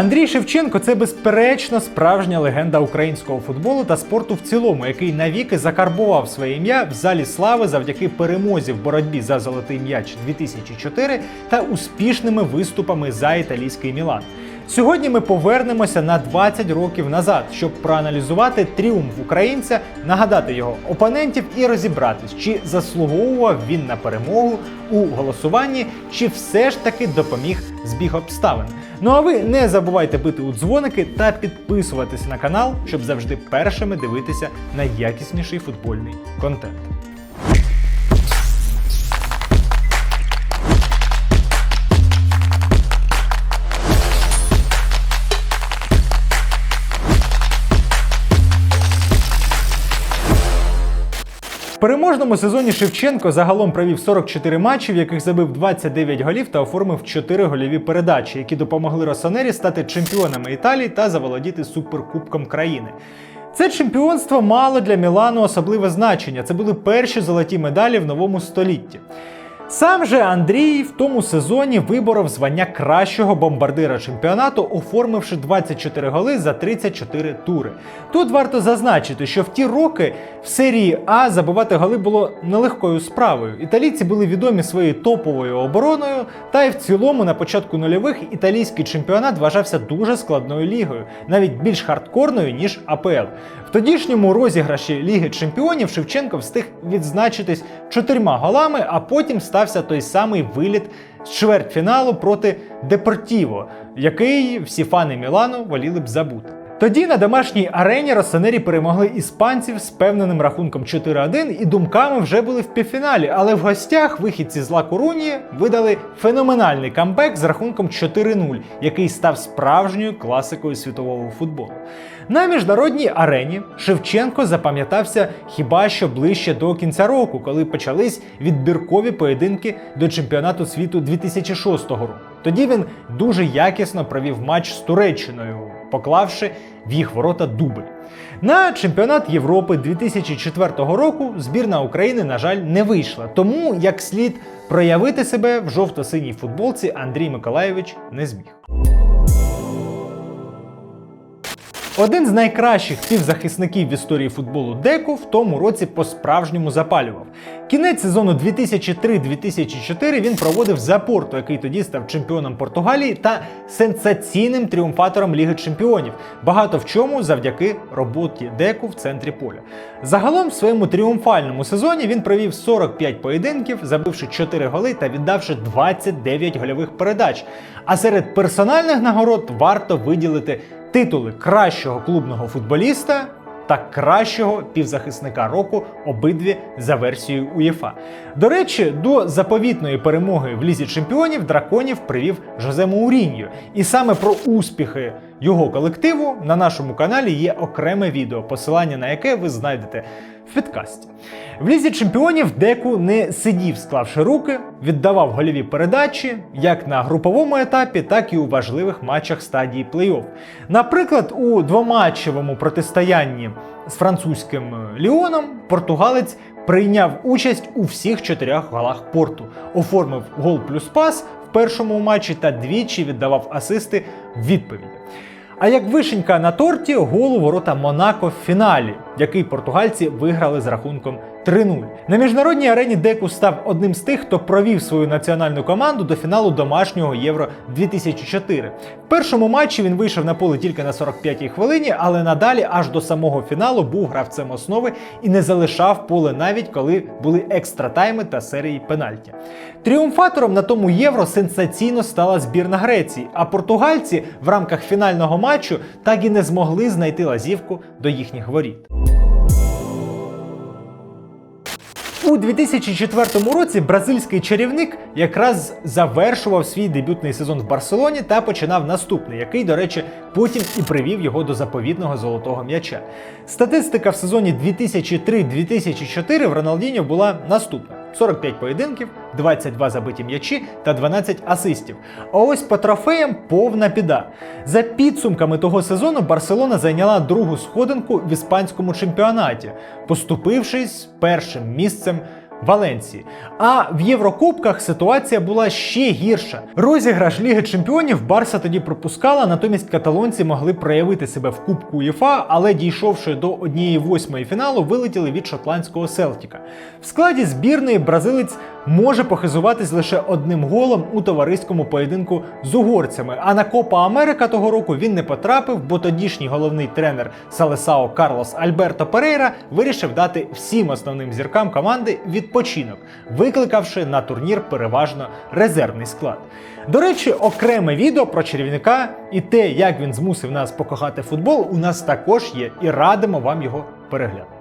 Андрій Шевченко це безперечно справжня легенда українського футболу та спорту в цілому, який навіки закарбував своє ім'я в залі слави завдяки перемозі в боротьбі за золотий м'яч 2004 та успішними виступами за італійський Мілан. Сьогодні ми повернемося на 20 років назад, щоб проаналізувати тріумф українця, нагадати його опонентів і розібратись, чи заслуговував він на перемогу у голосуванні, чи все ж таки допоміг збіг обставин. Ну а ви не забувайте бити у дзвоники та підписуватися на канал, щоб завжди першими дивитися найякісніший футбольний контент. Переможному сезоні Шевченко загалом провів 44 матчі, в яких забив 29 голів та оформив 4 гольові передачі, які допомогли Росонері стати чемпіонами Італії та заволодіти суперкубком країни. Це чемпіонство мало для Мілану особливе значення. Це були перші золоті медалі в новому столітті. Сам же Андрій в тому сезоні виборов звання кращого бомбардира чемпіонату, оформивши 24 голи за 34 тури. Тут варто зазначити, що в ті роки в серії А забивати голи було нелегкою справою. Італійці були відомі своєю топовою обороною, та й в цілому на початку нульових італійський чемпіонат вважався дуже складною лігою, навіть більш хардкорною ніж АПЛ. Тодішньому розіграші Ліги Чемпіонів Шевченко встиг відзначитись чотирма голами, а потім стався той самий виліт з чвертьфіналу проти Депортіво, який всі фани Мілану воліли б забути. Тоді на домашній арені Росонері перемогли іспанців з певненим рахунком 4-1 і думками вже були в півфіналі. Але в гостях вихідці з Ла Корунії видали феноменальний камбек з рахунком 4-0, який став справжньою класикою світового футболу. На міжнародній арені Шевченко запам'ятався хіба що ближче до кінця року, коли почались відбіркові поєдинки до чемпіонату світу 2006 року. Тоді він дуже якісно провів матч з Туреччиною, поклавши в їх ворота дубль. На чемпіонат Європи 2004 року збірна України, на жаль, не вийшла, тому як слід проявити себе в жовто-синій футболці Андрій Миколаєвич не зміг. Один з найкращих півзахисників в історії футболу Деку в тому році по-справжньому запалював. Кінець сезону 2003-2004 він проводив за Порту, який тоді став чемпіоном Португалії та сенсаційним тріумфатором Ліги Чемпіонів. Багато в чому завдяки роботі Деку в центрі поля. Загалом в своєму тріумфальному сезоні він провів 45 поєдинків, забивши 4 голи та віддавши 29 гольових передач. А серед персональних нагород варто виділити титули кращого клубного футболіста та кращого півзахисника року обидві за версією УЄФА. До речі, до заповітної перемоги в лізі чемпіонів драконів привів Жозе Мауріньо. І саме про успіхи його колективу на нашому каналі є окреме відео, посилання на яке ви знайдете в підкасті. В лізі чемпіонів Деку не сидів, склавши руки, віддавав гольові передачі як на груповому етапі, так і у важливих матчах стадії плей-офф. Наприклад, у двоматчевому протистоянні з французьким Ліоном португалець прийняв участь у всіх чотирьох голах порту, оформив гол плюс пас в першому матчі та двічі віддавав асисти в відповіді. А як вишенька на торті гол у ворота Монако в фіналі, який португальці виграли з рахунком 3-0. На міжнародній арені Деку став одним з тих, хто провів свою національну команду до фіналу домашнього Євро 2004. В першому матчі він вийшов на поле тільки на 45-й хвилині, але надалі аж до самого фіналу був гравцем основи і не залишав поле навіть коли були екстратайми та серії пенальті. Тріумфатором на тому євро сенсаційно стала збірна Греції, а португальці в рамках фінального матчу так і не змогли знайти лазівку до їхніх воріт. У 2004 році бразильський чарівник якраз завершував свій дебютний сезон в Барселоні та починав наступний, який, до речі, потім і привів його до заповітного золотого м'яча. Статистика в сезоні 2003-2004 в Роналдіньо була наступна: 45 поєдинків, 22 забиті м'ячі та 12 асистів. А ось по трофеям повна біда. За підсумками того сезону Барселона зайняла другу сходинку в іспанському чемпіонаті, поступившись першим місцем Валенції. А в Єврокубках ситуація була ще гірша. Розіграш Ліги Чемпіонів Барса тоді пропускала, натомість каталонці могли проявити себе в Кубку УЄФА, але дійшовши до однієї восьмої фіналу, вилетіли від шотландського Селтіка. В складі збірної бразилець може похизуватись лише одним голом у товариському поєдинку з угорцями. А на Копа Америка того року він не потрапив, бо тодішній головний тренер Салесао Карлос Альберто Перейра вирішив дати всім основним зіркам команди відпочинок, викликавши на турнір переважно резервний склад. До речі, окреме відео про чарівника і те, як він змусив нас покохати футбол, у нас також є, і радимо вам його переглянути.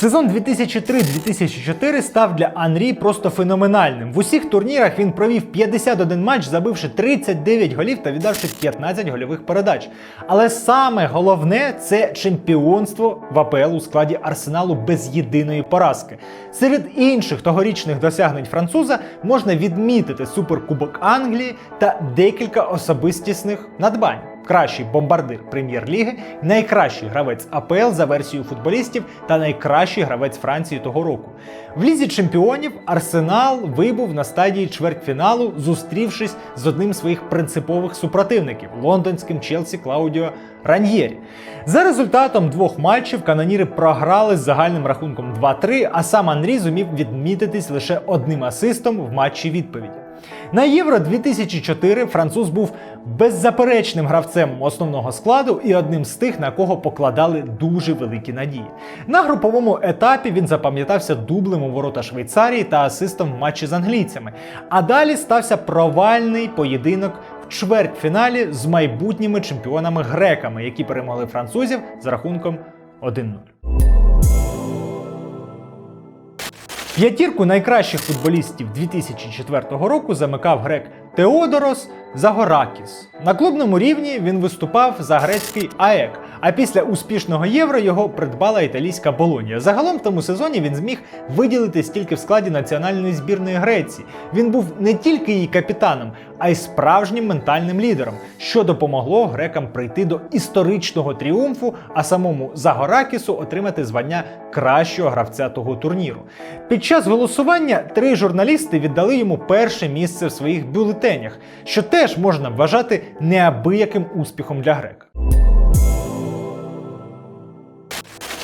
Сезон 2003-2004 став для Анрі просто феноменальним. В усіх турнірах він провів 51 матч, забивши 39 голів та віддавши 15 гольових передач. Але саме головне це чемпіонство в АПЛ у складі арсеналу без єдиної поразки. Серед інших тогорічних досягнень француза можна відмітити суперкубок Англії та декілька особистісних надбань кращий бомбардир прем'єр-ліги, найкращий гравець АПЛ за версією футболістів та найкращий гравець Франції того року. В лізі чемпіонів Арсенал вибув на стадії чвертьфіналу, зустрівшись з одним з своїх принципових супротивників лондонським Челсі Клаудіо Раньєрі. За результатом двох матчів каноніри програли з загальним рахунком 2-3, а сам Анрі зумів відмітитись лише одним асистом в матчі відповіді. На Євро 2004 француз був беззаперечним гравцем основного складу і одним з тих, на кого покладали дуже великі надії. На груповому етапі він запам'ятався дублем у ворота Швейцарії та асистом в матчі з англійцями. А далі стався провальний поєдинок чвертьфіналі з майбутніми чемпіонами греками, які перемогли французів з рахунком 1-0. П'ятірку найкращих футболістів 2004 року замикав грек Теодорос Загоракіс. На клубному рівні він виступав за грецький АЕК, а після успішного євро його придбала італійська Болонія. Загалом в тому сезоні він зміг виділитись тільки в складі національної збірної Греції. Він був не тільки її капітаном, а й справжнім ментальним лідером, що допомогло грекам прийти до історичного тріумфу, а самому Загоракісу отримати звання кращого гравця того турніру. Під час голосування три журналісти віддали йому перше місце в своїх бюлетенях, що теж можна вважати неабияким успіхом для грека.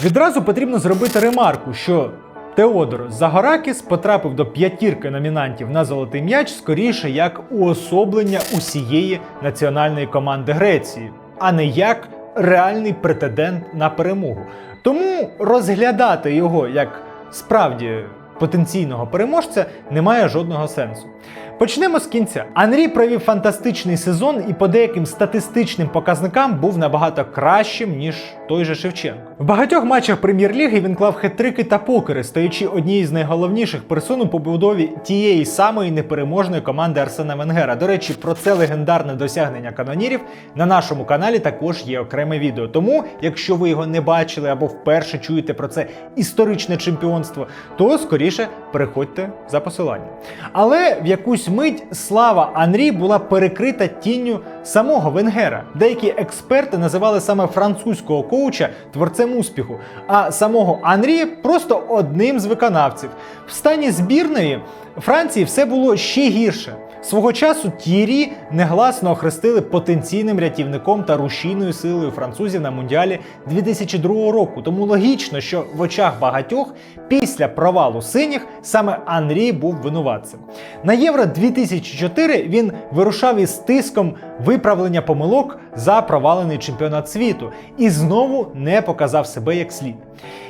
Відразу потрібно зробити ремарку, що Теодор Загоракіс потрапив до п'ятірки номінантів на золотий м'яч скоріше як уособлення усієї національної команди Греції, а не як реальний претендент на перемогу. Тому розглядати його як справді потенційного переможця немає жодного сенсу. Почнемо з кінця. Анрі провів фантастичний сезон і по деяким статистичним показникам був набагато кращим, ніж той же Шевченко. В багатьох матчах прем'єр-ліги він клав хитрики та покери, стаючи однією з найголовніших персон у побудові тієї самої непереможної команди Арсена Венгера. До речі, про це легендарне досягнення канонірів на нашому каналі також є окреме відео. Тому, якщо ви його не бачили або вперше чуєте про це історичне чемпіонство, то скоріше переходьте за посиланням. Але в якусь мить слава Анрі була перекрита тінню самого Венгера. Деякі експерти називали саме французького коуча творцем успіху, а самого Анрі просто одним з виконавців. В стані збірної Франції все було ще гірше. Свого часу Т'єрі негласно охрестили потенційним рятівником та рушійною силою французів на мундіалі 2002 року. Тому логічно, що в очах багатьох після провалу синіх саме Анрі був винуватцем. На Євро 2004 він вирушав із тиском виправлення помилок за провалений чемпіонат світу і знову не показав себе як слід.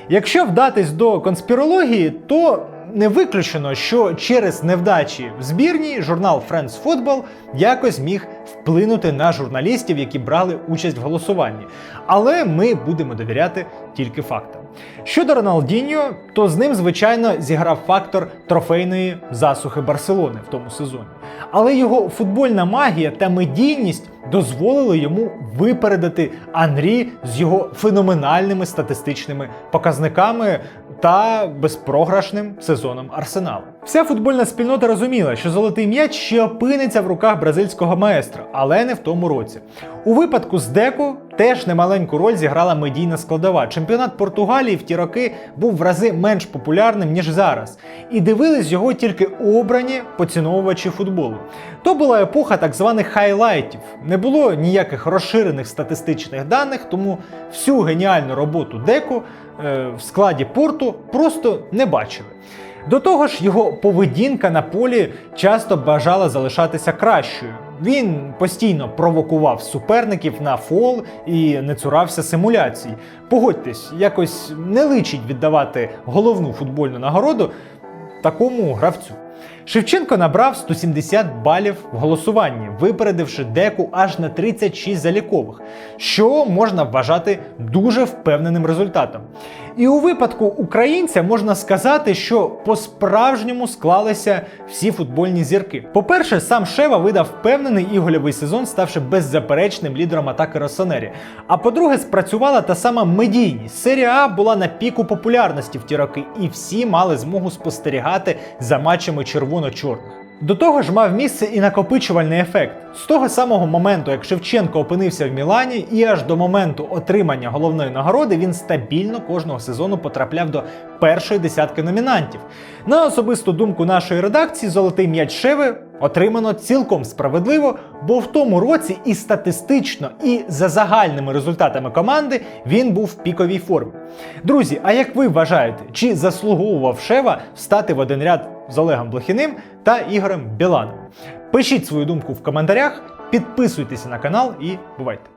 Якщо вдатись до конспірології, то не виключено, що через невдачі в збірні журнал France Football якось міг вплинути на журналістів, які брали участь в голосуванні. Але ми будемо довіряти тільки фактам. Щодо Роналдіньо, то з ним, звичайно, зіграв фактор трофейної засухи Барселони в тому сезоні. Але його футбольна магія та медійність дозволили йому випередити Анрі з його феноменальними статистичними показниками та безпрограшним сезоном Арсеналу. Вся футбольна спільнота розуміла, що золотий м'яч ще опиниться в руках бразильського маестра, але не в тому році. У випадку з Деко теж немаленьку роль зіграла медійна складова. Чемпіонат Португалії в ті роки був в рази менш популярним ніж зараз, і дивились його тільки обрані поціновувачі футболу. То була епоха так званих хайлайтів. Не було ніяких розширених статистичних даних, тому всю геніальну роботу Деку е, в складі порту просто не бачили. До того ж, його поведінка на полі часто бажала залишатися кращою. Він постійно провокував суперників на фол і не цурався симуляцій. Погодьтесь, якось не личить віддавати головну футбольну нагороду такому гравцю. Шевченко набрав 170 балів в голосуванні, випередивши деку аж на 36 залікових, що можна вважати дуже впевненим результатом. І у випадку українця можна сказати, що по-справжньому склалися всі футбольні зірки. По-перше, сам Шева видав впевнений і сезон, ставши беззаперечним лідером атаки Росонері. А по-друге, спрацювала та сама медійність. Серія А була на піку популярності в ті роки, і всі мали змогу спостерігати за матчами червоно-чорних. До того ж мав місце і накопичувальний ефект. З того самого моменту, як Шевченко опинився в Мілані, і аж до моменту отримання головної нагороди він стабільно кожного сезону потрапляв до першої десятки номінантів. На особисту думку нашої редакції, золотий м'яч Шеви отримано цілком справедливо, бо в тому році і статистично, і за загальними результатами команди він був в піковій формі. Друзі, а як ви вважаєте, чи заслуговував Шева стати в один ряд з Олегом Блохіним та Ігорем Біланом? Пишіть свою думку в коментарях, підписуйтесь на канал і бувайте!